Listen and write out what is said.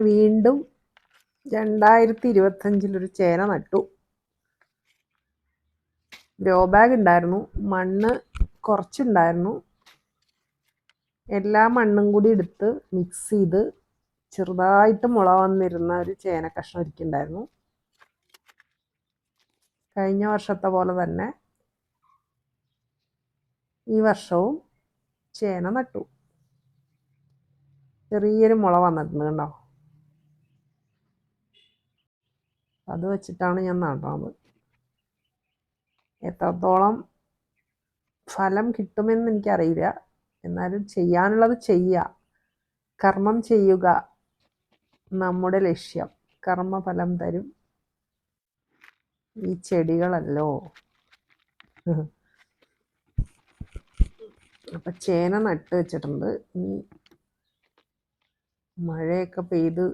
വീണ്ടും രണ്ടായിരത്തി ഇരുപത്തഞ്ചിലൊരു ചേന നട്ടു. ഗ്രോ ബാഗ് ഉണ്ടായിരുന്നു. മണ്ണ് കുറച്ചുണ്ടായിരുന്നു. എല്ലാ മണ്ണും കൂടി എടുത്ത് മിക്സ് ചെയ്ത് ചെറുതായിട്ട് മുള വന്നിരുന്ന ഒരു ചേന കഷ്ണം ഇരിക്കുന്നുണ്ടായിരുന്നു കഴിഞ്ഞ വർഷത്തെ പോലെ തന്നെ ഈ വർഷവും ചേന നട്ടു. ചെറിയൊരു മുള വന്നിട്ടുണ്ട് കണ്ടോ അത് വെച്ചിട്ടാണ് ഞാൻ നടുന്നത് എത്രത്തോളം ഫലം കിട്ടുമെന്ന് എനിക്കറിയില്ല. എന്നാലും ചെയ്യാനുള്ളത് ചെയ്യുക. കർമ്മം ചെയ്യുക. നമ്മുടെ ലക്ഷ്യം. കർമ്മഫലം തരും. ഈ ചെടികളല്ലോ. അപ്പം ചേന നട്ട് വെച്ചിട്ടുണ്ട്. ഇനി മഴയൊക്കെ പെയ്ത്